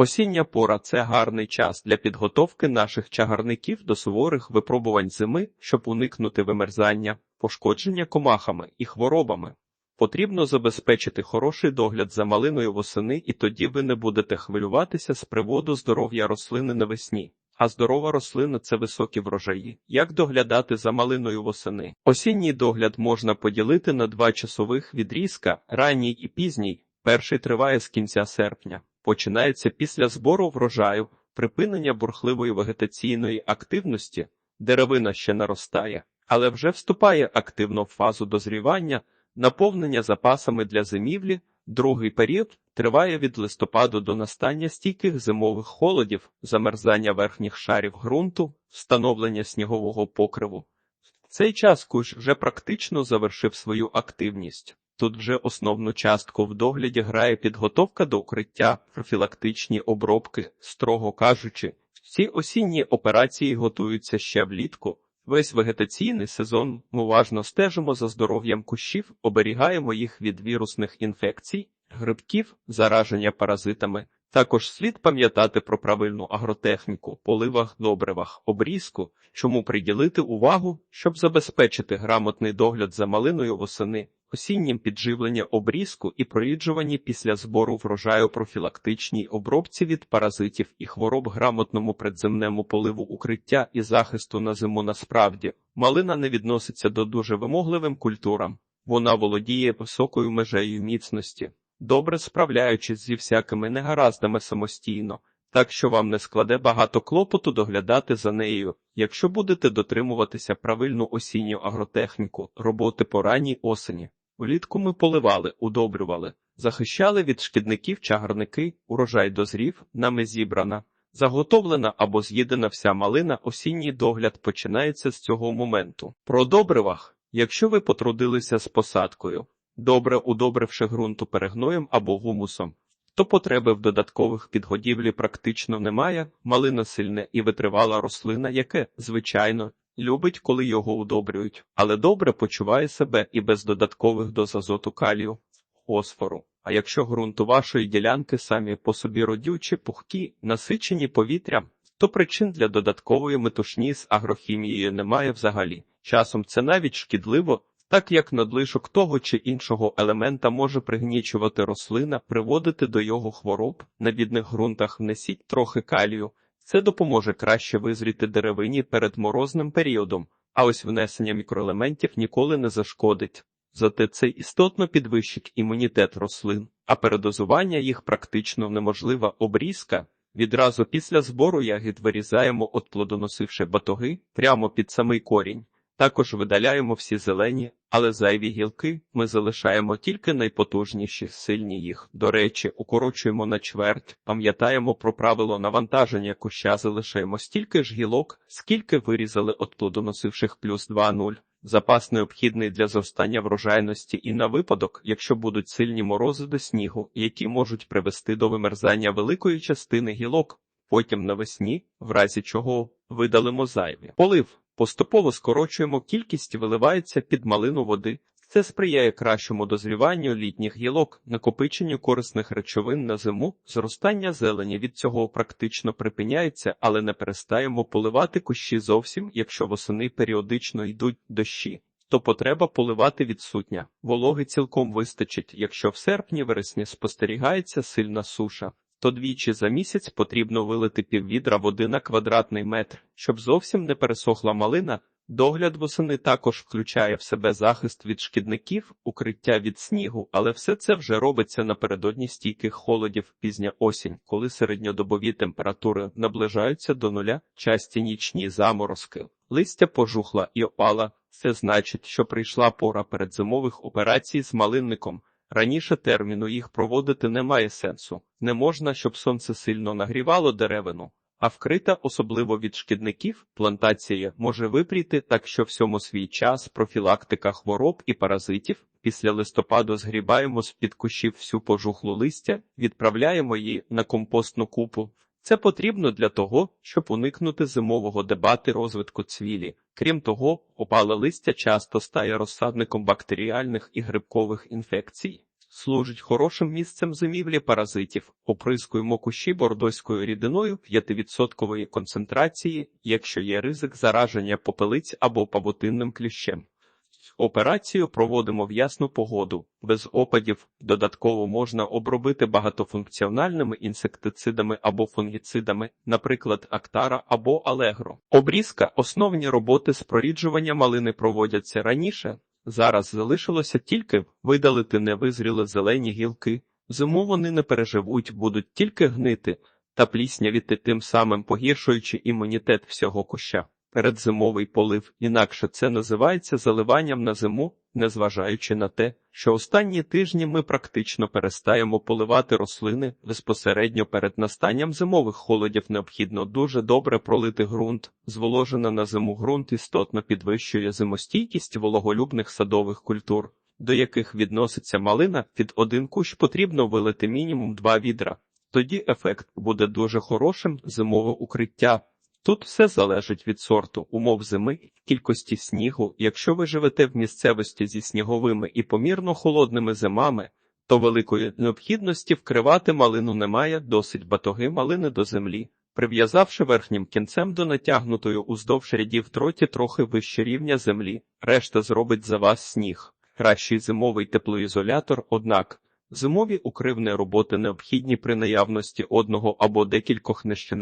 Осіння пора це гарний час для підготовки наших чагарників до суворих випробувань зими, щоб уникнути вимерзання, пошкодження комахами і хворобами. Потрібно забезпечити хороший догляд за малиною восени, і тоді ви не будете хвилюватися з приводу здоров'я рослини навесні. А здорова рослина це високі врожаї. Як доглядати за малиною восени? Осінній догляд можна поділити на два часових відрізка: ранній і пізній. Перший триває з кінця серпня. Починається після збору врожаю, припинення бурхливої вегетаційної активності, деревина ще наростає, але вже вступає активно в фазу дозрівання, наповнення запасами для зимівлі. Другий період триває від листопаду до настання стійких зимових холодів, замерзання верхніх шарів ґрунту, встановлення снігового покриву. В цей час кущ вже практично завершив свою активність. Тут вже основну частку в догляді грає підготовка до укриття, профілактичні обробки, строго кажучи, всі осінні операції готуються ще влітку. Весь вегетаційний сезон ми уважно стежимо за здоров'ям кущів, оберігаємо їх від вірусних інфекцій, грибків, зараження паразитами. Також слід пам'ятати про правильну агротехніку, поливах, добривах, обрізку, чому приділити увагу, щоб забезпечити грамотний догляд за малиною восени, осіннім підживлення обрізку і проїджуванні після збору врожаю профілактичній обробці від паразитів і хвороб грамотному предземному поливу укриття і захисту на зиму насправді. Малина не відноситься до дуже вимогливим культурам. Вона володіє високою межею міцності, добре справляючись зі всякими негараздами самостійно, так що вам не складе багато клопоту доглядати за нею, якщо будете дотримуватися правильну осінню агротехніку, роботи по ранній осені. Влітку ми поливали, удобрювали, захищали від шкідників чагарники, урожай дозрів, нами зібрана. Заготовлена або з'їдена вся малина, осінній догляд починається з цього моменту. Про добривах, якщо ви потрудилися з посадкою, добре удобривши ґрунту перегноєм або гумусом, то потреби в додаткових підгодівлі практично немає. Малина сильне і витривала рослина, яке, звичайно, любить, коли його удобрюють, але добре почуває себе і без додаткових доз азоту калію, фосфору. А якщо ґрунт у вашої ділянки самі по собі родючі, пухкі, насичені повітрям, то причин для додаткової метушні з агрохімією немає взагалі. Часом це навіть шкідливо, так як надлишок того чи іншого елемента може пригнічувати рослина, приводити до його хвороб, на бідних ґрунтах внесіть трохи калію. Це допоможе краще визріти деревині перед морозним періодом, а ось внесення мікроелементів ніколи не зашкодить. Зате це істотно підвищить імунітет рослин, а передозування їх практично неможлива обрізка. Відразу після збору ягід вирізаємо от плодоносивши батоги прямо під самий корінь. Також видаляємо всі зелені, але зайві гілки ми залишаємо тільки найпотужніші, сильні їх. До речі, укорочуємо на чверть, пам'ятаємо про правило навантаження куща, залишаємо стільки ж гілок, скільки вирізали от плодоносивших плюс 2-0. Запас необхідний для зростання врожайності і на випадок, якщо будуть сильні морози до снігу, які можуть привести до вимерзання великої частини гілок. Потім навесні, в разі чого видалимо зайві. Полив. Поступово скорочуємо кількість виливається під малину води. Це сприяє кращому дозріванню літніх гілок, накопиченню корисних речовин на зиму, зростання зелені від цього практично припиняється, але не перестаємо поливати кущі зовсім, якщо восени періодично йдуть дощі. То потреба поливати відсутня. Вологи цілком вистачить, якщо в серпні вересні спостерігається сильна суша то двічі за місяць потрібно вилити піввідра води на квадратний метр, щоб зовсім не пересохла малина. Догляд восени також включає в себе захист від шкідників, укриття від снігу, але все це вже робиться напередодні стійких холодів пізня осінь, коли середньодобові температури наближаються до нуля, часті нічні заморозки. Листя пожухла і опала. Це значить, що прийшла пора передзимових операцій з малинником. Раніше терміну їх проводити немає сенсу. Не можна, щоб сонце сильно нагрівало деревину, а вкрита, особливо від шкідників, плантація може випріти так, що всьому свій час профілактика хвороб і паразитів. Після листопаду згрібаємо з під кущів всю пожухлу листя, відправляємо її на компостну купу. Це потрібно для того, щоб уникнути зимового дебати розвитку цвілі. Крім того, опале листя часто стає розсадником бактеріальних і грибкових інфекцій. служить хорошим місцем зимівлі паразитів. Оприскуємо кущі бордоською рідиною 5% концентрації, якщо є ризик зараження попелиць або павутинним кліщем. Операцію проводимо в ясну погоду, без опадів. Додатково можна обробити багатофункціональними інсектицидами або фунгіцидами, наприклад, Актара або Алегро. Обрізка основні роботи з проріджування малини проводяться раніше. Зараз залишилося тільки видалити невизріли зелені гілки. Зиму вони не переживуть, будуть тільки гнити та пліснявіти, тим самим погіршуючи імунітет всього куща. Передзимовий полив, інакше це називається заливанням на зиму, незважаючи на те, що останні тижні ми практично перестаємо поливати рослини безпосередньо перед настанням зимових холодів необхідно дуже добре пролити ґрунт. Зволожена на зиму ґрунт істотно підвищує зимостійкість вологолюбних садових культур, до яких відноситься малина, під один кущ потрібно вилити мінімум два відра. Тоді ефект буде дуже хорошим зимове укриття. Тут все залежить від сорту, умов зими, кількості снігу. Якщо ви живете в місцевості зі сніговими і помірно холодними зимами, то великої необхідності вкривати малину немає, досить батоги малини до землі. Прив'язавши верхнім кінцем до натягнутої уздовж рядів троті трохи вище рівня землі, решта зробить за вас сніг. Кращий зимовий теплоізолятор, однак, Зимові укривні роботи необхідні при наявності одного або декількох нижче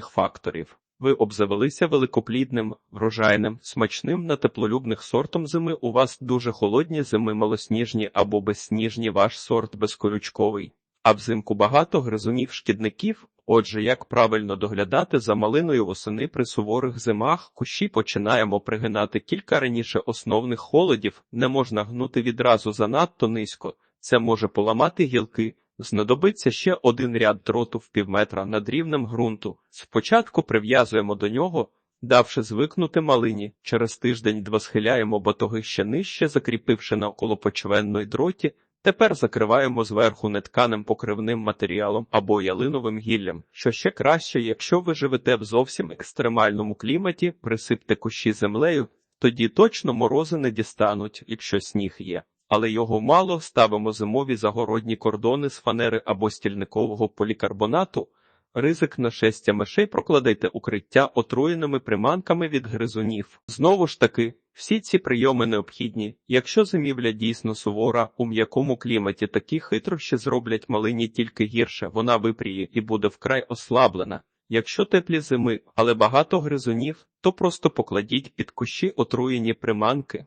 факторів. Ви обзавелися великоплідним, врожайним, смачним на теплолюбних сортом зими. У вас дуже холодні зими малосніжні або безсніжні ваш сорт безкорючковий. А взимку багато гризунів шкідників. Отже, як правильно доглядати за малиною восени при суворих зимах, кущі починаємо пригинати кілька раніше основних холодів, не можна гнути відразу занадто низько. Це може поламати гілки. Знадобиться ще один ряд дроту в півметра над рівнем ґрунту. Спочатку прив'язуємо до нього, давши звикнути малині. Через тиждень-два схиляємо батоги ще нижче, закріпивши навколо почвенної дроті. Тепер закриваємо зверху нетканим покривним матеріалом або ялиновим гіллям. Що ще краще, якщо ви живете в зовсім екстремальному кліматі, присипте кущі землею, тоді точно морози не дістануть, якщо сніг є але його мало ставимо зимові загородні кордони з фанери або стільникового полікарбонату. Ризик нашестя мишей прокладайте укриття отруєними приманками від гризунів. Знову ж таки, всі ці прийоми необхідні. Якщо зимівля дійсно сувора, у м'якому кліматі такі хитрощі зроблять малині тільки гірше, вона випріє і буде вкрай ослаблена. Якщо теплі зими, але багато гризунів, то просто покладіть під кущі отруєні приманки.